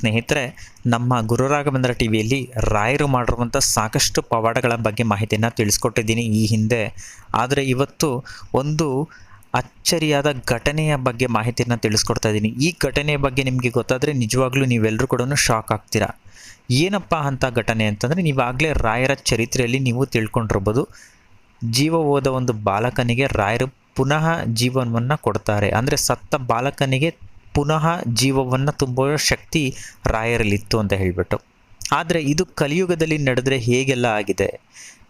ಸ್ನೇಹಿತರೆ, ನಮ್ಮ ಗುರುರಾಘವೇಂದ್ರ ಟಿ ವಿಯಲ್ಲಿ ರಾಯರು ಮಾಡಿರುವಂಥ ಸಾಕಷ್ಟು ಪವಾಡಗಳ ಬಗ್ಗೆ ಮಾಹಿತಿಯನ್ನು ತಿಳಿಸ್ಕೊಟ್ಟಿದ್ದೀನಿ ಈ ಹಿಂದೆ. ಆದರೆ ಇವತ್ತು ಒಂದು ಅಚ್ಚರಿಯಾದ ಘಟನೆಯ ಬಗ್ಗೆ ಮಾಹಿತಿಯನ್ನು ತಿಳಿಸ್ಕೊಡ್ತಾ ಇದ್ದೀನಿ. ಈ ಘಟನೆಯ ಬಗ್ಗೆ ನಿಮಗೆ ಗೊತ್ತಾದರೆ ನಿಜವಾಗ್ಲೂ ನೀವೆಲ್ಲರೂ ಕೂಡ ಶಾಕ್ ಆಗ್ತೀರಾ? ಏನಪ್ಪ ಅಂತ ಘಟನೆ ಅಂತಂದರೆ ನೀವಾಗಲೇ ರಾಯರ ಚರಿತ್ರೆಯಲ್ಲಿ ನೀವು ತಿಳ್ಕೊಂಡಿರ್ಬೋದು. ಜೀವ ಹೋದ ಒಂದು ಬಾಲಕನಿಗೆ ರಾಯರು ಪುನಃ ಜೀವನವನ್ನು ಕೊಡ್ತಾರೆ. ಅಂದರೆ ಸತ್ತ ಬಾಲಕನಿಗೆ ಪುನಃ ಜೀವವನ್ನು ತುಂಬುವ ಶಕ್ತಿ ರಾಯರಲ್ಲಿತ್ತು ಅಂತ ಹೇಳಿಬಿಟ್ಟು. ಆದರೆ ಇದು ಕಲಿಯುಗದಲ್ಲಿ ನಡೆದರೆ ಹೇಗೆಲ್ಲ ಆಗಿದೆ?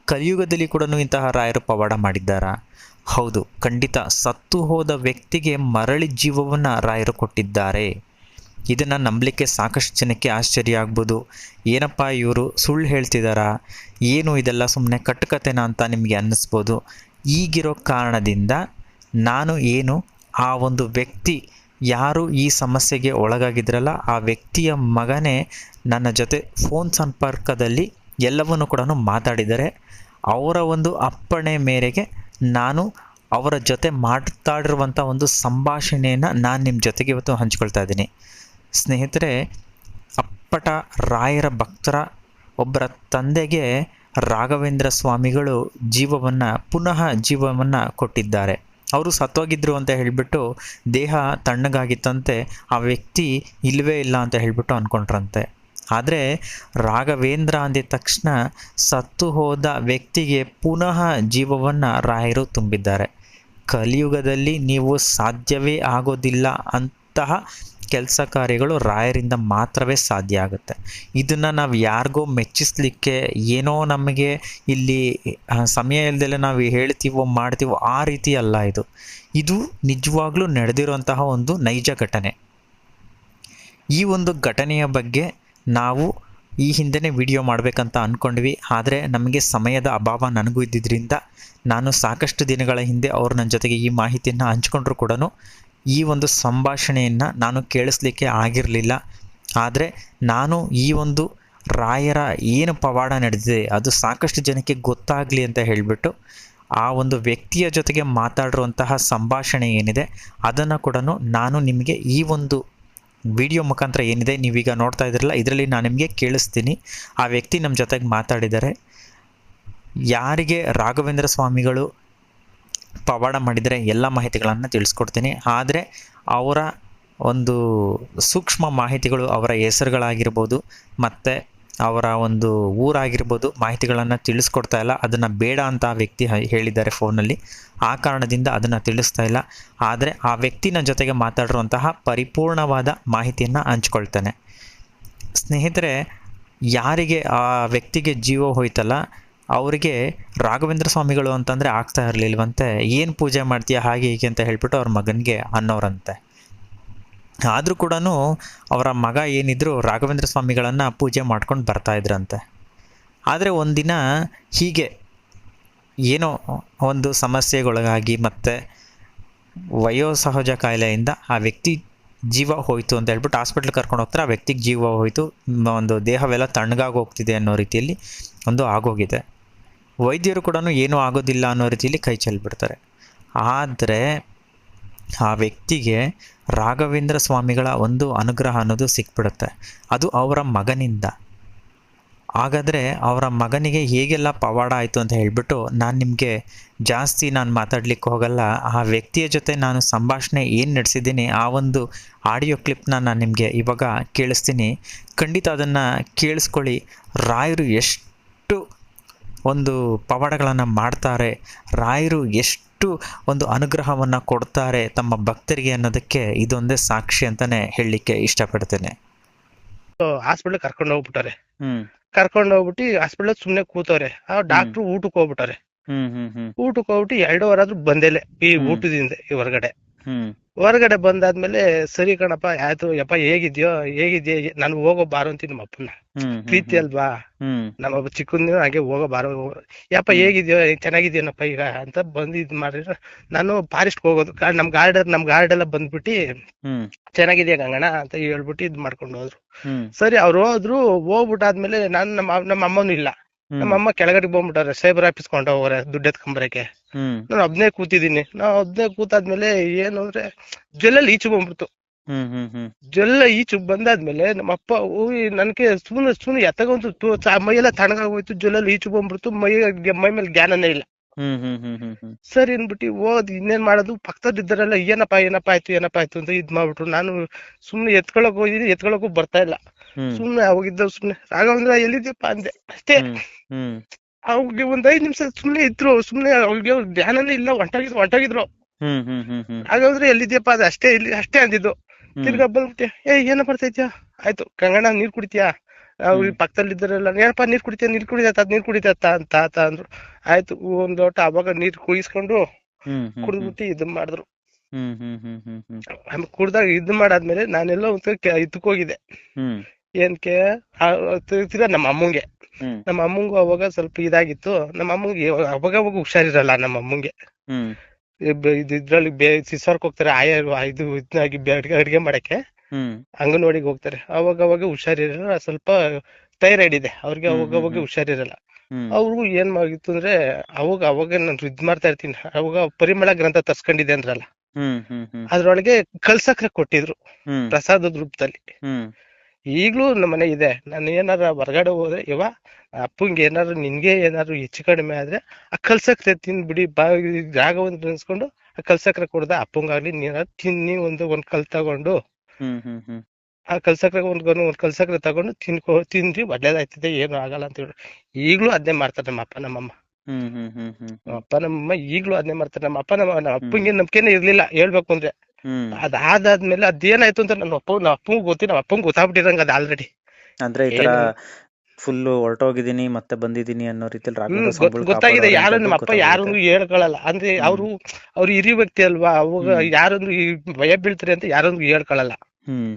ಕಲಿಯುಗದಲ್ಲಿ ಕೂಡ ಇಂತಹ ರಾಯರು ಪವಾಡ ಮಾಡಿದ್ದಾರಾ? ಹೌದು, ಖಂಡಿತ ಸತ್ತು ಹೋದ ವ್ಯಕ್ತಿಗೆ ಮರಳಿ ಜೀವವನ್ನು ರಾಯರು ಕೊಟ್ಟಿದ್ದಾರೆ. ಇದನ್ನು ನಂಬಲಿಕ್ಕೆ ಸಾಕಷ್ಟು ಜನಕ್ಕೆ ಆಶ್ಚರ್ಯ ಆಗ್ಬೋದು. ಏನಪ್ಪ ಇವರು, ಸುಳ್ಳು ಹೇಳ್ತಿದ್ದಾರಾ ಏನು ಇದೆಲ್ಲ ಸುಮ್ಮನೆ ಕಟ್ಟುಕತೆನಾ ಅಂತ ನಿಮಗೆ ಅನ್ನಿಸ್ಬೋದು? ಈಗಿರೋ ಕಾರಣದಿಂದ ನಾನು ಏನು ಆ ಒಂದು ವ್ಯಕ್ತಿ ಯಾರು ಈ ಸಮಸ್ಯೆಗೆ ಒಳಗಾಗಿದ್ರಲ್ಲ, ಆ ವ್ಯಕ್ತಿಯ ಮಗನೇ ನನ್ನ ಜೊತೆ ಫೋನ್ ಸಂಪರ್ಕದಲ್ಲಿ ಎಲ್ಲವನ್ನು ಕೂಡ ಮಾತಾಡಿದ್ದಾರೆ ಅವರ ಒಂದು ಅಪ್ಪಣೆ ಮೇರೆಗೆ ನಾನು ಅವರ ಜೊತೆ ಮಾತಾಡಿರುವಂಥ ಒಂದು ಸಂಭಾಷಣೆಯನ್ನು ನಾನು ನಿಮ್ಮ ಜೊತೆಗೆ ಇವತ್ತು ಹಂಚ್ಕೊಳ್ತಾ ಇದ್ದೀನಿ. ಸ್ನೇಹಿತರೆ, ಅಪ್ಪಟ ರಾಯರ ಭಕ್ತರ, ಒಬ್ಬರ ತಂದೆಗೆ ರಾಘವೇಂದ್ರ ಸ್ವಾಮಿಗಳು ಜೀವವನ್ನು, ಪುನಃ ಜೀವವನ್ನು ಕೊಟ್ಟಿದ್ದಾರೆ. ಅವರು ಸತ್ತೋಗಿದ್ರು ಅಂತ ಹೇಳಿಬಿಟ್ಟು ದೇಹ ತಣ್ಣಗಾಗಿತ್ತಂತೆ, ಆ ವ್ಯಕ್ತಿ ಇಲ್ಲವೇ ಇಲ್ಲ ಅಂತ ಹೇಳಿಬಿಟ್ಟು ಅಂದ್ಕೊಂಡ್ರಂತೆ ಆದರೆ ರಾಘವೇಂದ್ರ ಅಂದಿದ ತಕ್ಷಣ ಸತ್ತು ಹೋದ ವ್ಯಕ್ತಿಗೆ ಪುನಃ ಜೀವವನ್ನು ರಾಯರು ತುಂಬಿದ್ದಾರೆ. ಕಲಿಯುಗದಲ್ಲಿ ನೀವು ಸಾಧ್ಯವೇ ಆಗೋದಿಲ್ಲ ಅಂತಹ ಕೆಲಸ ಕಾರ್ಯಗಳು ರಾಯರಿಂದ ಮಾತ್ರವೇ ಸಾಧ್ಯ ಆಗುತ್ತೆ. ಇದನ್ನು ನಾವು ಯಾರಿಗೋ ಮೆಚ್ಚಿಸ್ಲಿಕ್ಕೆ ಏನೋ ನಮಗೆ ಇಲ್ಲಿ ಸಮಯ ಇಲ್ಲದೆ ನಾವು ಹೇಳ್ತೀವೋ ಮಾಡ್ತೀವೋ ಆ ರೀತಿ ಅಲ್ಲ ಇದು. ಇದು ನಿಜವಾಗ್ಲೂ ನಡೆದಿರುವಂತಹ ಒಂದು ನೈಜ ಘಟನೆ. ಈ ಒಂದು ಘಟನೆಯ ಬಗ್ಗೆ ನಾವು ಈ ಹಿಂದೆನೇ ವಿಡಿಯೋ ಮಾಡಬೇಕಂತ ಅಂದ್ಕೊಂಡ್ವಿ ಆದರೆ ನಮಗೆ ಸಮಯದ ಅಭಾವ ನನಗೂ ಇದ್ದಿದ್ದರಿಂದ ನಾನು ಸಾಕಷ್ಟು ದಿನಗಳ ಹಿಂದೆ ಅವ್ರು ನನ್ನ ಜೊತೆಗೆ ಈ ಮಾಹಿತಿಯನ್ನು ಹಂಚ್ಕೊಂಡ್ರು ಕೂಡ ಈ ಒಂದು ಸಂಭಾಷಣೆಯನ್ನು ನಾನು ಕೇಳಿಸ್ಲಿಕ್ಕೆ ಆಗಿರಲಿಲ್ಲ. ಆದರೆ ನಾನು ಈ ಒಂದು ರಾಯರ ಏನು ಪವಾಡ ನಡೆದಿದೆ, ಅದು ಸಾಕಷ್ಟು ಜನಕ್ಕೆ ಗೊತ್ತಾಗಲಿ ಅಂತ ಹೇಳಿಬಿಟ್ಟು ಆ ಒಂದು ವ್ಯಕ್ತಿಯ ಜೊತೆಗೆ ಮಾತಾಡಿರುವಂತಹ ಸಂಭಾಷಣೆ ಏನಿದೆ, ಅದನ್ನು ಕೂಡ ನಾನು ನಿಮಗೆ ಈ ಒಂದು ವಿಡಿಯೋ ಮುಖಾಂತರ ಏನಿದೆ ನೀವೀಗ ನೋಡ್ತಾ ಇದ್ರಲ್ಲ, ಇದರಲ್ಲಿ ನಾನು ನಿಮಗೆ ಕೇಳಿಸ್ತೀನಿ. ಆ ವ್ಯಕ್ತಿ ನಮ್ಮ ಜೊತೆಗೆ ಮಾತಾಡಿದ್ದಾರೆ. ಯಾರಿಗೆ ರಾಘವೇಂದ್ರ ಸ್ವಾಮಿಗಳು ಪವಾಡ ಮಾಡಿದರೆ ಎಲ್ಲ ಮಾಹಿತಿಗಳನ್ನು ತಿಳಿಸ್ಕೊಡ್ತೀನಿ. ಆದರೆ ಅವರ ಒಂದು ಸೂಕ್ಷ್ಮ ಮಾಹಿತಿಗಳು ಅವರ ಹೆಸರುಗಳಾಗಿರ್ಬೋದು, ಮತ್ತು ಅವರ ಒಂದು ಊರಾಗಿರ್ಬೋದು ಮಾಹಿತಿಗಳನ್ನು ತಿಳಿಸ್ಕೊಡ್ತಾ ಇಲ್ಲ. ಅದನ್ನು ಬೇಡ ಅಂತ ಆ ವ್ಯಕ್ತಿ ಹೇಳಿದ್ದಾರೆ ಫೋನಲ್ಲಿ ಆ ಕಾರಣದಿಂದ ಅದನ್ನು ತಿಳಿಸ್ತಾ ಇಲ್ಲ. ಆದರೆ ಆ ವ್ಯಕ್ತಿನ ಜೊತೆಗೆ ಮಾತಾಡಿರುವಂತಹ ಪರಿಪೂರ್ಣವಾದ ಮಾಹಿತಿಯನ್ನು ಹಂಚ್ಕೊಳ್ತಾನೆ. ಸ್ನೇಹಿತರೆ, ಯಾರಿಗೆ ಆ ವ್ಯಕ್ತಿಗೆ ಜೀವ ಹೋಯ್ತಲ್ಲ ಅವರಿಗೆ ರಾಘವೇಂದ್ರ ಸ್ವಾಮಿಗಳು ಅಂತಂದರೆ ಆಗ್ತಾ ಇರಲಿಲ್ವಂತೆ, ಏನು ಪೂಜೆ ಮಾಡ್ತೀಯ, ಹಾಗೆ ಹೀಗೆ ಅಂತ ಹೇಳ್ಬಿಟ್ಟು ಅವ್ರ ಮಗನಿಗೆ ಅನ್ನೋರಂತೆ. ಆದರೂ ಕೂಡ ಅವರ ಮಗ ಏನಿದ್ರು ರಾಘವೇಂದ್ರ ಸ್ವಾಮಿಗಳನ್ನು ಪೂಜೆ ಮಾಡ್ಕೊಂಡು ಬರ್ತಾ ಇದ್ರಂತೆ. ಆದರೆ ಒಂದಿನ ಹೀಗೆ ಏನೋ ಒಂದು ಸಮಸ್ಯೆಗೊಳಗಾಗಿ ಮತ್ತು ವಯೋಸಹಜ ಕಾಯಿಲೆಯಿಂದ ಆ ವ್ಯಕ್ತಿ ಜೀವ ಹೋಯಿತು ಅಂತ ಹೇಳ್ಬಿಟ್ಟು ಹಾಸ್ಪಿಟ್ಲ್ ಕರ್ಕೊಂಡು ಹೋಗ್ತಾರೆ. ಆ ವ್ಯಕ್ತಿಗೆ ಜೀವ ಹೋಯಿತು ಒಂದು ದೇಹವೆಲ್ಲ ತಣ್ಣಗಾಗಿ ಹೋಗ್ತಿದೆ ಅನ್ನೋ ರೀತಿಯಲ್ಲಿ ಒಂದು ಆಗೋಗಿದೆ. ವೈದ್ಯರು ಕೂಡ ಏನೂ ಆಗೋದಿಲ್ಲ ಅನ್ನೋ ರೀತಿಯಲ್ಲಿ ಕೈ ಚೆಲ್ಬಿಡ್ತಾರೆ. ಆದರೆ ಆ ವ್ಯಕ್ತಿಗೆ ರಾಘವೇಂದ್ರ ಸ್ವಾಮಿಗಳ ಒಂದು ಅನುಗ್ರಹ ಅನ್ನೋದು ಸಿಕ್ಬಿಡುತ್ತೆ. ಅದು ಅವರ ಮಗನಿಂದ. ಹಾಗಾದರೆ ಅವರ ಮಗನಿಗೆ ಹೇಗೆಲ್ಲ ಪವಾಡ ಆಯಿತು ಅಂತ ಹೇಳಿಬಿಟ್ಟು ನಾನು ನಿಮಗೆ ಜಾಸ್ತಿ ನಾನು ಮಾತಾಡ್ಲಿಕ್ಕೆ ಹೋಗಲ್ಲ, ಆ ವ್ಯಕ್ತಿಯ ಜೊತೆ ನಾನು ಸಂಭಾಷಣೆ ಏನು ನಡೆಸಿದ್ದೀನಿ, ಆ ಒಂದು ಆಡಿಯೋ ಕ್ಲಿಪ್ನ ನಾನು ನಿಮಗೆ ಇವಾಗ ಕೇಳಿಸ್ತೀನಿ. ಖಂಡಿತ ಅದನ್ನು ಕೇಳಿಸ್ಕೊಳ್ಳಿ. ರಾಯರು ಎಷ್ಟು ಒಂದು ಪವಾಡಗಳನ್ನು ಮಾಡ್ತಾರೆ. ರಾಯರು ಎಷ್ಟು ಒಂದು ಅನುಗ್ರಹವನ್ನು ಕೊಡ್ತಾರೆ ತಮ್ಮ ಭಕ್ತರಿಗೆ ಅನ್ನೋದಕ್ಕೆ ಇದೊಂದೇ ಸಾಕ್ಷಿ ಅಂತಾನೆ ಹೇಳಲಿಕ್ಕೆ ಇಷ್ಟಪಡ್ತೇನೆ. ಹಾಸ್ಪಿಟ್ಲ್ ಕರ್ಕೊಂಡು ಹೋಗ್ಬಿಟ್ಟಾರೆ ಹ್ಮ್. ಕರ್ಕೊಂಡು ಹೋಗ್ಬಿಟ್ಟು ಹಾಸ್ಪಿಟ್ಲ್ ಸುಮ್ನೆ ಕೂತವ್ರೆ. ಆ ಡಾಕ್ಟ್ರು ಊಟಕ್ಕೆ ಹೋಗ್ಬಿಟ್ಟಾರೆ ಹ್ಮ್ ಹ್ಮ್ ಹ್ಮ್. ಊಟಕ್ಕೆ ಹೋಗ್ಬಿಟ್ಟು ಎರಡು ವಾರ ಆದ್ರೂ ಬಂದೇಲೆ ಈ. ಊಟದಿಂದ ಈ ಹೊರಗಡೆ. ಹ್ಮ್. ಹೊರಗಡೆ ಬಂದಾದ್ಮೇಲೆ ಸರಿ ಕಣಪ್ಪ ಆಯ್ತು ಯಪ್ಪ ಹೇಗಿದ್ಯೋ ಹೇಗಿದ್ಯಾ ನಾನು ಹೋಗೋ ಬಾರೋ ಅಂತೀನಿ ನಮ್ಮ ಅಪ್ಪನ ಹ್ಮ್ ಪ್ರೀತಿ ಅಲ್ವಾ? ಹ್ಮ್. ನಮ್ಮ ಚಿಕ್ಕಂದಿನ ಹಾಗೆ ಹೋಗೋ ಬಾರೋ ಯಪ್ಪ ಹೇಗಿದ್ಯೋ ಚೆನ್ನಾಗಿದ್ಯೋನಪ್ಪ ಈಗ ಅಂತ ಬಂದ್ ಇದ್ ಮಾಡಿದ್ರೆ ನಾನು ಫಾರೆಸ್ಟ್ ಹೋಗೋದು ಗಾ- ನಮ್ ಗಾರ್ಡ್ ನಮ್ ಗಾರ್ಡ್ ಎಲ್ಲ ಬಂದ್ಬಿಟ್ಟು ಹ್ಮ್. ಚೆನ್ನಾಗಿದ್ಯಾ ಗಂಗಣ್ಣ? ಅಂತ ಹೇಳ್ಬಿಟ್ಟು ಇದ್ ಮಾಡ್ಕೊಂಡು ಹೋದ್ರು. ಹ್ಮ್. ಸರಿ ಅವ್ರು ಹೋದ್ರು ಹೋಗ್ಬಿಟ್ಟಾದ್ಮೇಲೆ ನಾನು ನಮ್ಮ ನಮ್ಮ ಅಮ್ಮನೂ ಇಲ್ಲ. ನಮ್ಮ ಅಮ್ಮ ಕೆಳಗಡೆ ಬಂದ್ಬಿಟ್ಟಾರೆ ಸೈಬರ್ ಆಫೀಸ್ ಕೊಂಡು ಹೋಗ್ರೆ ದುಡ್ಡು ಎತ್ಕೊಂಬರಕ್ಕೆ. ನಾನು ಒಬ್ನೇ ಕೂತಿದ್ದೀನಿ. ನಾ ಒಬ್ನೇ ಕೂತಾದ್ಮೇಲೆ ಏನು ಅಂದ್ರೆ ಜೊಲ್ಲಲ್ಲಿ ಈಚೆ ಬಂದ್ಬಿಡ್ತು. ಜೊಲ್ಲ ಈಚೆ ಬಂದಾದ್ಮೇಲೆ ನಮ್ಮ ಅಪ್ಪ ನನ್ಗೆ ಸುಮ್ಮನೆ ಸುಮ್ಮನೆ ಎತ್ತಗೊಂತು ಮೈಯೆಲ್ಲ ತಣ್ಣಗಾಗೋಯ್ತು ಜೊಲ್ಲಲ್ಲಿ ಈಚೆ ಬಂದ್ಬಿಡ್ತು ಮೈ ಮೈ ಮೇಲೆ ಜ್ಞಾನನೇ ಇಲ್ಲ. ಸರಿ ಅನ್ಬಿಟ್ಟು ಓದ್ ಇನ್ನೇನ್ ಮಾಡೋದು ಪಕ್ಕದಲ್ಲಿ ಇದ್ದಾರಲ್ಲ ಏನಪ್ಪ ಏನಪ್ಪ ಆಯ್ತು ಏನಪ್ಪ ಆಯ್ತು ಅಂತ ಇದ್ ಮಾಡ್ಬಿಟ್ರು. ನಾನು ಸುಮ್ನೆ ಎತ್ಕೊಳಕ್ ಹೋಗಿದ್ದೀನಿ ಎತ್ಕೊಳಕ್ಕೂ ಬರ್ತಾ ಇಲ್ಲ. ಸುಮ್ನೆ ಅವಾಗಿದ್ದ ಸುಮ್ನೆ. ರಾಘವೇಂದ್ರ ಎಲ್ಲಿದ್ದೀಪ ಅಂದೆ. ಅಷ್ಟೇ. ಅವ್ರಿಗೆ ಒಂದ್ ಐದ್ ನಿಮಿಷ ಸುಮ್ನೆ ಇದ್ರು. ಸುಮ್ನೆ ಅವ್ರಿಗೆ ಧ್ಯಾನನೇ ಇಲ್ಲ. ಹೊಂಟಾಗಿದ್ರು. ಹೊಂಟಾಗಿದ್ರು ರಾಘವೇಂದ್ರ ಎಲ್ಲಿದ್ಯಪ್ಪ ಅದು. ಅಷ್ಟೇ ಇಲ್ಲಿ ಅಷ್ಟೇ ಅಂದಿದ್ದು. ತಿರ್ಗ ಬಂದ್ಬಿಟ್ಟೆ. ಏ ಏನ ಬರ್ತೈತ್ಯಾ ಆಯ್ತು. ಕಂಗಣ ನೀರ್ ಕುಡಿತೀಯಾ? ಅವ್ರು ಹ್ಮ್. ಪಕ್ಕದಲ್ಲಿ ಇದ್ದಾರಲ್ಲ ಏನಪ್ಪ ನೀರ್ ಕುಡಿತೀಯ? ನೀರ್ ಕುಡಿತ ನೀರ್ ಕುಡಿತ ಅಂತ ಅಂತ ಅಂದ್ರು. ಆಯ್ತು. ಒಂದ್ ಲೋಟ ಅವಾಗ ನೀರ್ ಕುಯಿಸ್ಕೊಂಡು ಕುಡಿದ್ಬಿಟ್ಟು ಇದನ್ ಮಾಡಿದ್ರು. ಹ್ಮ್ ಹ್ಮ್ ಹ್ಮ್ ಹ್ಮ್ ಹ್ಮ್. ಆಮೇಲೆ ಕುಡ್ದಾಗ ಇದ್ ಮಾಡಾದ್ಮೇಲೆ ನಾನೆಲ್ಲ ಒಂದ್ ಇದಕ್ ಹೋಗಿದ್ದೆ ಹ್ಮ್ ಏನ್ಕೆ ಆ- ತಿರ್ಗಾ ನಮ್ಮ ಅಮ್ಮಂಗೆ. ನಮ್ಮ ಅಮ್ಮಂಗು ಅವಾಗ ಸ್ವಲ್ಪ ಇದಾಗಿತ್ತು. ನಮ್ಮ ಅಮ್ಮಂಗೆ ಅವಾಗ ಅವಾಗ ಹುಷಾರಿರಲ್ಲ ನಮ್ಮ ಅಮ್ಮಂಗೆ. ಇದ್- ಇದ್ರಲ್ಲಿ ಬೇ ಸಿಸಾರ್ಕ್ ಹೋಗ್ತಾರೆ ಆಯ ಇದು ಇದಾಗಿ ಅಡ್ಗೆ ಅಡ್ಗೆ ಮಾಡಕ್ಕೆ. ಅಂಗನವಾಡಿಗೆ ಹೋಗ್ತಾರೆ. ಅವಾಗ ಅವಾಗ ಹುಷಾರಿರಲ್ಲ ಸ್ವಲ್ಪ ಥೈರಾಯ್ಡ್ ಇದೆ. ಅವ್ರಿಗೆ ಅವಾಗ ಅವಾಗ. ಹುಷಾರಿರಲ್ಲ. ಅವ್ರಿಗೂ ಏನ್ ಆಗಿತ್ತು ಅಂದ್ರೆ ಅವಾಗ ಅವಾಗ ನಾನು ಇದ್ ಮಾಡ್ತಾ ಇರ್ತೀನಿ. ಅವಾಗ ಪರಿಮಳ ಗ್ರಂಥ ತರ್ಸ್ಕೊಂಡಿದೆ ಅಂದ್ರಲ್ಲ. ಅದ್ರೊಳಗೆ ಕಲ್ಸಕ್ರೆ ಕೊಟ್ಟಿದ್ರು. ಪ್ರಸಾದದ ರೂಪದಲ್ಲಿ. ಈಗ್ಲೂ ನಮ್ಮ ಮನೆ ಇದೆ. ನಾನು ಏನಾರ ಹೊರಗಡೆ ಹೋದ್ರೆ ಇವ ಅಪ್ಪಂಗೆ ಏನಾದ್ರು ನಿನ್ಗೆ ಏನಾದ್ರು ಹೆಚ್ಚು ಕಡಿಮೆ ಆದ್ರೆ ಆ ಕಲ್ಸಕ್ರೆ ತಿಂದ್ಬಿಡಿ ಬಾ ಒಂದು ನೆನ್ಸ್ಕೊಂಡು ಆ ಕಲ್ಸಕ್ರೆ ಕೊಡ್ದ ಅಪ್ಪಂಗಾಗ್ಲಿ ನೀನ ತಿನ್ನಿ ಒಂದು ಒಂದ್ ಕಲ್ ತಗೊಂಡು. ಆ ಕಲ್ಸಕ್ರೆ ಒಂದ್ ಒಂದ್ ಕಲ್ಸಕ್ರೆ ತಗೊಂಡು ತಿನ್ಕೊ ತಿನ್ರಿ ಒಳ್ಳೇದಾಯ್ತದೆ ಏನು ಆಗಲ್ಲ ಅಂತ ಹೇಳಿ. ಈಗ್ಲೂ ಅದ್ನೇ ಮಾಡ್ತಾರೆ ನಮ್ಮ ಅಪ್ಪ ನಮ್ಮಮ್ಮ. ಹ್ಮ್ ಹ್ಮ್ ಹ್ಮ್ ಹ್ಮ್ ನಮ್ಮ ಅಪ್ಪ ನಮ್ಮಮ್ಮ ಈಗ್ಲೂ ಅದ್ನೇ ಮಾಡ್ತಾರೆ. ನಮ್ಮ ಅಪ್ಪ ನಮ್ಮ ಅಪ್ಪುಗೆ ನಂಬಿಕೆನೇ ಇರ್ಲಿಲ್ಲ ಹೇಳ್ಬೇಕು ಅಂದ್ರೆ. ಅದಾದಾದ್ಮೇಲೆ ಅದೇನಾಯ್ತು ಅಂತ ನನ್ನ ಅಪ್ಪ ನಮ್ಮ ಅಪ್ಪಂಗ್ ಗೊತ್ತಿ ನಮ್ಮ ಅಪ್ಪಂಗ್ ಗೊತ್ತಾಗ್ಬಿಟ್ಟಿರಂಗ ಅದ ಆಲ್ರೆಡಿ ಅಂದ್ರೆ ಈ ತರ? ಫುಲ್ ಹೊರಟೋಗಿದ್ದೀನಿ ಮತ್ತೆ ಬಂದಿದ್ದೀನಿ ಅನ್ನೋ ರೀತಿಯಲ್ಲಿ ಗೊತ್ತಾಗಿದೆ. ಯಾರು ನಮ್ಮ ಅಪ್ಪ ಯಾರು ಹೇಳ್ಕೊಳಲ್ಲ. ಅಂದ್ರೆ ಅವ್ರು ಅವರು ಹಿರಿಯ ವ್ಯಕ್ತಿ ಅಲ್ವಾ? ಅವಾಗ ಯಾರೊಂದು ಈ ಭಯ ಬೀಳ್ತಾರೆ ಅಂತ ಯಾರೊಂದು ಹೇಳ್ಕೊಳಲ್ಲ. ಹ್ಮ್.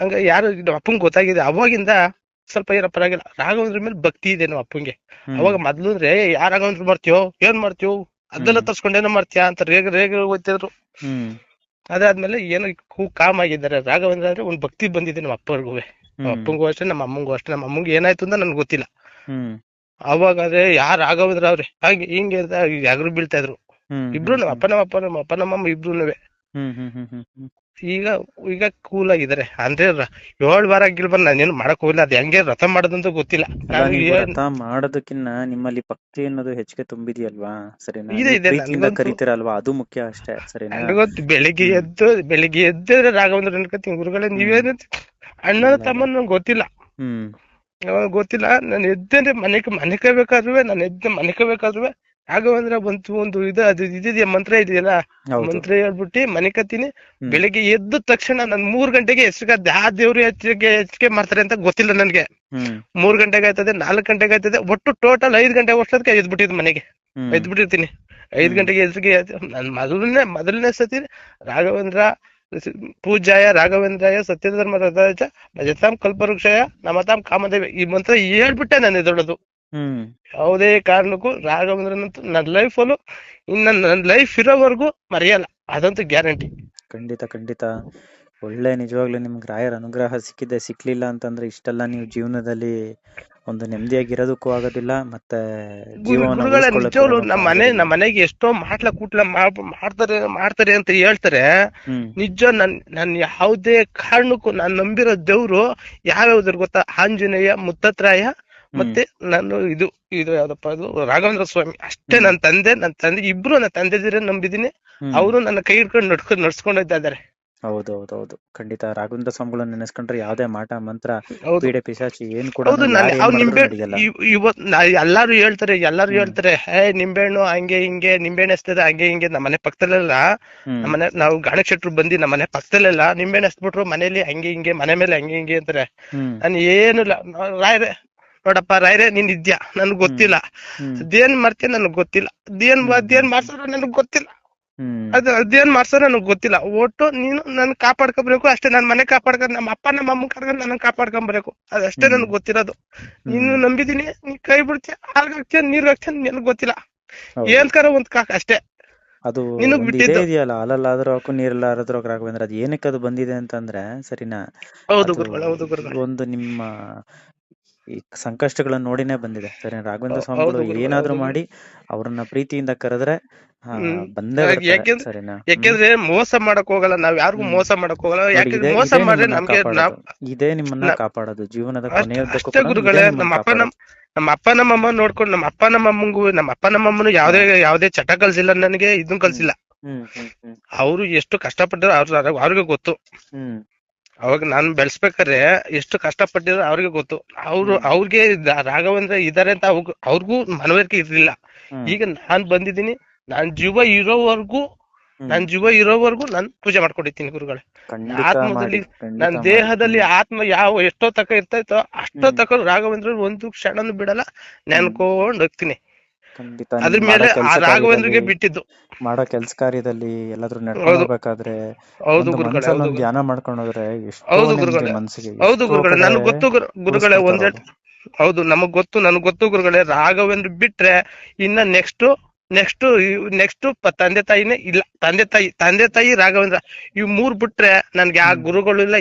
ಹಂಗ ಯಾರು ನಮ್ಮ ಅಪ್ಪಂಗ್ ಗೊತ್ತಾಗಿದೆ. ಅವಾಗಿಂದ ಸ್ವಲ್ಪ ಏನೋ ಪರವಾಗಿಲ್ಲ. ರಾಘವಂದ್ರ ಮೇಲೆ ಭಕ್ತಿ ಇದೆ ನಮ್ಮ ಅಪ್ಪಂಗೆ. ಅವಾಗ ಮೊದ್ಲು ಅಂದ್ರೆ ಯಾರ್ ರಾಘವೇಂದ್ರ ಮಾಡ್ತೀಯೋ? ಏನ್ ಮಾಡ್ತೀಯೋ? ಅದೆಲ್ಲ ತರ್ಸ್ಕೊಂಡೇನೋ ಮಾಡ್ತೀಯಾ? ಅಂತ ರೇಗ ರೇಗ ಹೋಗ್ತಿದ್ರು. ಹ್ಮ್. ಅದಾದ್ಮೇಲೆ ಏನೋ ಹೂ ಕಾಮ್ ಆಗಿದ್ದಾರೆ. ರಾಘವೇಂದ್ರ ಅಂದ್ರೆ ಒಂದ್ ಭಕ್ತಿ ಬಂದಿದೆ ನಮ್ಮ ಅಪ್ಪರ್ಗೂ. ನಮ್ಮ ಅಪ್ಪಂಗೂ ಅಷ್ಟೇ ನಮ್ಮ ಅಮ್ಮಂಗೂ ಅಷ್ಟೇ. ನಮ್ಮ ಅಮ್ಮಂಗೆ ಏನಾಯ್ತು ಅಂತ ನನ್ಗೆ ಗೊತ್ತಿಲ್ಲ. ಅವಾಗ ಅದೇ ಯಾರ್ ರಾಘವೇಂದ್ರ ಅವ್ರೆ? ಹಾಗೆ ಹಿಂಗೆ ಯಾರು ಬೀಳ್ತಾ ಇದ್ರು. ಇಬ್ರು ನಮ್ಮ ಅಪ್ಪ ನಮ್ಮ ಅಪ್ಪ ನಮ್ಮ ಅಪ್ಪ ನಮ್ಮಮ್ಮ ಇಬ್ರುನುವೆ. ಈಗ ಈಗ ಕೂಲ್ ಆಗಿದಾರೆ ಅಂದ್ರೆ ಏಳು ವಾರ ಗಿಲ್ಬರ್ ನಾನೇನು ಮಾಡಕ್ ಹೋಗಿಲ್ಲ. ಅದ್ ಹೆಂಗೆ ರಥ ಮಾಡೋದಂತ ಗೊತ್ತಿಲ್ಲ. ರಥ ಮಾಡೋದಕ್ಕಿನ್ನ ನಿಮ್ಮಲ್ಲಿ ಭಕ್ತಿ ಅನ್ನೋದು ಹೆಚ್ಚಿಗೆ ತುಂಬಿದೆಯಲ್ವಾ? ಸರಿನಾ? ಕರಿತೀರ ಅಲ್ವಾ ಅದು ಮುಖ್ಯ ಅಷ್ಟೇ ಸರಿನಾ? ಬೆಳಿಗ್ಗೆ ಎದ್ದು ಬೆಳಿಗ್ಗೆ ಎದ್ದ್ರೆ ರಾಘವೇಂದ್ರ ಅನ್ಕೋತೀನಿ ಗುರುಗಳೇ ನೀವೇನ ಅಣ್ಣನ ಇಲ್ಲ. ತಮ್ಮನ ನಂಗೆ ಗೊತ್ತಿಲ್ಲ ಗೊತ್ತಿಲ್ಲ. ನಾನು ಎದ್ದಂದ್ರೆ ಮನೆ ಮನೆ ಬೇಕಾದ್ರೂ ನಾನು ಎದ್ದ ಮನೆ ಕಬೇಕಾದ್ರೂ ರಾಘವೇಂದ್ರ ಬಂತು ಒಂದು ಇದು ಅದು ಇದಿದೆಯಾ ಮಂತ್ರ ಇದೆಯಲ್ಲ? ಹೌದು. ಮಂತ್ರ ಹೇಳ್ಬಿಟ್ಟು ಮನೆ ಕತ್ತೀನಿ. ಬೆಳಿಗ್ಗೆ ಎದ್ದ ತಕ್ಷಣ ನನ್ ಮೂರ್ ಗಂಟೆಗೆ ಎಷ್ಟು ಆ ದೇವ್ರು ಹೆಚ್ಚಿಗೆ ಹೆಚ್ಚಿಗೆ ಮಾಡ್ತಾರೆ ಅಂತ ಗೊತ್ತಿಲ್ಲ ನನ್ಗೆ. ಹ್ಮ್. ಮೂರ್ ಗಂಟೆಗೆ ಆಯ್ತದೆ ನಾಲ್ಕ್ ಗಂಟೆಗೆ ಆಯ್ತದೆ ಒಟ್ಟು ಟೋಟಲ್ ಐದ್ ಗಂಟೆ ವರ್ಷದಕ್ಕೆ ಎದ್ಬಿಟ್ಟಿದ್ ಮನೆಗೆ. ಹ್ಮ್. ಎದ್ಬಿಟ್ಟಿರ್ತೀನಿ. ಐದ್ ಗಂಟೆಗೆ ಎದ್ರಿಗೆ ನನ್ ಮೊದಲನೇ ಮೊದಲನೇ ಸತಿ ರಾಘವೇಂದ್ರ ಪೂಜಾಯ ರಾಘವೇಂದ್ರಾಯ ಸತ್ಯಧರ್ಮ ರಥಾಯ ಭಜತಾಂ ಕಲ್ಪವೃಕ್ಷಾಯ ನಮತಾಂ ಕಾಮದೇವಿ. ಈ ಮಂತ್ರ ಹೇಳ್ಬಿಟ್ಟೆ ನಾನು ಎದೊಳೋದು ಹ್ಮ್. ಯಾವುದೇ ಕಾರಣಕ್ಕೂ ರಾಘವೇಂದ್ರನಂತೂ ನನ್ನ ಲೈಫ್ ಅಲ್ಲೂ ಇನ್ನ ನನ್ನ ಲೈಫ್ ಇರೋವರೆಗೂ ಮರೆಯಲ್ಲ. ಅದಂತೂ ಗ್ಯಾರಂಟಿ ಖಂಡಿತ ಖಂಡಿತ. ಒಳ್ಳೆ ನಿಜವಾಗ್ಲೂ ನಿಮ್ಗೆ ರಾಯರ ಅನುಗ್ರಹ ಸಿಕ್ಕಿದೆ ಸಿಕ್ಲಿಲ್ಲ ಅಂತಂದ್ರೆ ಇಷ್ಟೆಲ್ಲ ನೀವು ಜೀವನದಲ್ಲಿ ಒಂದು ನೆಮ್ಮದಿಯಾಗಿರೋದಕ್ಕೂ ಆಗೋದಿಲ್ಲ ಮತ್ತೆ ಜೀವನ ಗುರುಗಳ ನಿಜವಾಗ್ಲು ನಮ್ಮ ಮನೆ ನಮ್ಮ ಮನೆಗೆ ಎಷ್ಟೋ ಮಾಡ್ಲ ಕೂಟ್ಲ ಮಾಡ್- ಮಾಡ್ತಾರೆ ಮಾಡ್ತಾರೆ ಅಂತ ಹೇಳ್ತಾರೆ. ನಿಜ ನನ್ ನನ್ ಯಾವುದೇ ಕಾರಣಕ್ಕೂ ನಾನ್ ನಂಬಿರೋ ದೇವ್ರು ಯಾವ್ಯಾವ್ದ್ರ ಗೊತ್ತಾ? ಆಂಜನೇಯ ಮುತ್ತತ್ರಾಯ ಮತ್ತೆ ನಾನು ಇದು ಇದು ಯಾವ್ದಪ್ಪ ಅದು ರಾಘವೇಂದ್ರ ಸ್ವಾಮಿ. ಅಷ್ಟೇ. ನನ್ನ ತಂದೆ ನನ್ನ ತಂದೆ ಇಬ್ರು ನನ್ನ ತಂದೆ ನಂಬಿದೀನಿ. ಅವರು ನನ್ನ ಕೈ ಹಿಡ್ಕೊಂಡು ನಡ್ಕೊಂಡು ನಡ್ಸ್ಕೊಂಡು ಇದ್ದಾರೆ. ಇದಾರೆ ಹೌದು ಹೌದು ಹೌದು. ಖಂಡಿತ ರಾಘವೇಂದ್ರ ಸ್ವಾಮಿಗಳನ್ನ ನೆನೆಸ್ಕೊಂಡ್ರೆ ಯಾವ್ದೇ ಮಾಟ ಮಂತ್ರ ಪೀಡೆ ಪಿಶಾಚಿ ಏನ್ ಕೂಡ ಎಲ್ಲಾರು ಹೇಳ್ತಾರೆ ಎಲ್ಲಾರು ಹೇಳ್ತಾರೆ ಹೇ ನಿಂಬೆಹಣ್ಣು ಹಂಗೆ ಹಿಂಗೆ ನಿಂಬೆಹಣ್ಣು ಎಸ್ತದೆ ಹಂಗೆ ಹಿಂಗೆ. ನಮ್ಮ ಮನೆ ಪಕ್ಕದಲ್ಲೆಲ್ಲ ನಮ್ಮನೆ ನಾವು ಗಾಣಕ್ ಶೆಟ್ರು ಬಂದಿ ನಮ್ಮ ಮನೆ ಪಕ್ಕದಲ್ಲೆಲ್ಲ ನಿಂಬೆಹಣ್ಣು ಎಸ್ಬಿಟ್ರು ಮನೇಲಿ ಹಂಗೆ ಹಿಂಗೆ ಮನೆ ಮೇಲೆ ಹಂಗೆ ಹಿಂಗೆ ಅಂತಾರೆ. ನಾನು ಏನು ರಾಯ್ರೆ ನೋಡಪ್ಪ ರೈರೆ ನೀನ್ ಇದ್ಯಾ? ನನ್ಗ್ ಗೊತ್ತಿಲ್ಲ. ಅದೇನ್ ಮಾಡ್ತೀಯ ನನ್ಗ್ ಗೊತ್ತಿಲ್ಲ. ಅದೇನ್. ಅದೇನ್ ಮಾಡ್ಸೋ ನನ್ಗ್ ಗೊತ್ತಿಲ್ಲ. ಅದು ಅದೇನ್ ಮಾಡ್ಸೋ ನನಗ್ ಗೊತ್ತಿಲ್ಲ. ಒಟ್ಟು ನೀನು ನನ್ ಕಾಪಾಡ್ಕೊಬೇಕು ಅಷ್ಟೇ ನನ್ ಮನೆ ಕಾಪಾಡ್ಕೊಂಡ್ ನಮ್ಮ ಅಪ್ಪ ನಮ್ಮ ಅಮ್ಮ ಕರ್ಕೊಂಡ್ ನನ್ ಕಾಪಾಡ್ಕೊಂಬರ್ಬೇಕು. ಅದಷ್ಟೇ ಅಷ್ಟೇ ನನ್ಗ್ ಗೊತ್ತಿರೋದು. ನೀನು. ನಂಬಿದೀನಿ ನೀ ಕೈ ಬಿಡ್ತೀಯ ಹಾಲ್ಗ್ ಹಾಕ್ತೀಯ ನೀರ್ ಹಾಕ್ತೀಯ ನನಗ್ ಗೊತ್ತಿಲ್ಲ. ಏನ್ ಕರ ಒಂದ್ ಕಾಕ ಅಷ್ಟೇ. ಅದು ನಿನಗ್ ಇದೆಯಲ್ಲ ಹಾಲಲ್ಲಾದ್ರೂ ಹಾಕು ನೀರಲ್ಲಾದ್ರೂ ರಾಘವೇಂದ್ರ ಅದು ಏನಕ್ಕೆ ಅದು ಬಂದಿದೆ ಅಂತಂದ್ರೆ ಸರಿನಾ? ಒಂದು ನಿಮ್ಮ ಈ ಸಂಕಷ್ಟಗಳನ್ನ ನೋಡಿನೇ ಬಂದಿದೆ. ಸರಿ ರಾಘವೇಂದ್ರ ಸ್ವಾಮಿಗಳು ಏನಾದ್ರೂ ಮಾಡಿ ಅವ್ರನ್ನ ಪ್ರೀತಿಯಿಂದ ಕರೆದ್ರೆ. ಬಂದೇ ಯಾಕೆಂದ್ರೆ- ಮೋಸ ಮಾಡಕ್ ಹೋಗಲ್ಲ ನಾವ್ ಯಾರಿಗೂ. ಮೋಸ ಮಾಡಕ್ ಹೋಗಲ್ಲ. ಯಾಕಂದ್ರೆ ಮೋಸ ನಿಮ್ಮನ್ನ ನಮ್ಗೆ ಇದೇ ನಿಮ್ಮನ್ನ ಕಾಪಾಡೋದು. ಜೀವನದ ಅಷ್ಟ್- ಗುರುಗಳೇ ನಮ್ಮ ಅಪ್ಪ ನಮ್ ನಮ್ಮ ಅಪ್ಪ ನಮ್ಮಮ್ಮ ನೋಡ್ಕೊಂಡು ನಮ್ಮ ಅಪ್ಪ ನಮ್ಮಮ್ಮಂಗೂ ನಮ್ಮ ಅಪ್ಪ ನಮ್ಮಮ್ಮನು ಯಾವ್ದೇ ಯಾವ್ದೇ ಚಟ ಕಲ್ಸಿಲ್ಲ ನನಗೆ ಇದನ್ ಕಲ್ಸಿಲ್ಲ. ಅವರು ಎಷ್ಟು ಕಷ್ಟಪಟ್ಟರು ಅವ್ರ ಅವ್ರಿಗೆ ಗೊತ್ತು. ಅವಾಗ ನಾನ್ ಬೆಳೆಸ್ಬೇಕಾದ್ರೆ ಎಷ್ಟು ಪಟ್ಟಿದ್ರು ಅವ್ರಿಗೆ ಗೊತ್ತು. ಅವ್ರು. ಅವ್ರಿಗೆ ದ- ರಾಘವೇಂದ್ರ ಇದಾರೆ ಅಂತ ಅವ್ಗ್- ಅವ್ರಿಗೂ ಮನವರಿಕೆ ಇರ್ಲಿಲ್ಲ. ಈಗ ನಾನ್ ಬಂದಿದ್ದೀನಿ ನಾನ್ ಜೀವ ಇರೋವರೆಗೂ ನನ್ ಜೀವ ಇರೋವರೆಗೂ ನಾನ್ ಪೂಜೆ ಮಾಡ್ಕೊಂಡಿದ್ದೀನಿ ಗುರುಗಳೇ. ಖಂಡಿತ ಆತ್ಮದಲ್ಲಿ ಖಂಡಿತ ನನ್ ಮಾಡಿ. ದೇಹದಲ್ಲಿ ಆತ್ಮ ಯಾವ ಎಷ್ಟೋ ತಕ ಇರ್ತೈತೋ ಅಷ್ಟೋ. ತಕ ರಾಘವೇಂದ್ರ ಒಂದು ಕ್ಷಣನು ಬಿಡಲ್ಲ. ನೆನ್ಕೊಂಡ್ ಹೋಗ್ತೀನಿ. ಖಂಡಿತ ಅದ್ರ ನೀವ್ ಮೇಲೆ ಮಾಡೋ ಆ ಕೆಲ್ಸ ರಾಘವೇಂದ್ರಿಗೆ ಕಾರ್ಯದಲ್ಲಿ- ಬಿಟ್ಟಿದ್ದು ಮಾಡೋ ಕೆಲ್ಸ ಕಾರ್ಯದಲ್ಲಿ ಎಲ್ಲಾದ್ರೂ ನಡ್ಕೊಂಡು ಹೌದು. ಗುರುಗಳೇ ಮನ್ಸಲ್ಲಿ ಹೌದು ಒಂದ್ ಧ್ಯಾನ ಮಾಡ್ಕೊಂಡ್ರೆ ಹೋದ್ರೆ ಎಷ್ಟೋ ಹೌದು ನೆಮ್ಮದಿ ಗುರುಗಳೇ. ಮನ್ಸಿಗೆ ಹೌದು ಎಷ್ಟೋ ಗುರುಗಳೇ ಕಡೆ ನನ್ಗ್ ಗೊತ್ತು ಗುರು- ಗುರುಗಳೇ ಒಂದೇ ಉಳಿಸ್ಕೊಡ್ತಾರೆ ಹೌದು ನಮಗ್ ಗೊತ್ತು ನನ್ಗ್ ಗೊತ್ತು ಗುರುಗಳೇ ರಾಘವೇಂದ್ರ ಬಿಟ್ರೆ ಇನ್ನ ನೆಕ್ಸ್ಟ್ ನೆಕ್ಸ್ಟ್ ನೆಕ್ಸ್ಟ್ ತಂದೆ ತಾಯಿನೇ ಇಲ್ಲ ತಂದೆ ತಾಯಿ ತಂದೆ ತಾಯಿ ರಾಘವೇಂದ್ರ ಇವ್ ಮೂರ್ ಬಿಟ್ರೆ ನನ್ಗೆ ಆ ಗುರುಗಳು ಇಲ್ಲ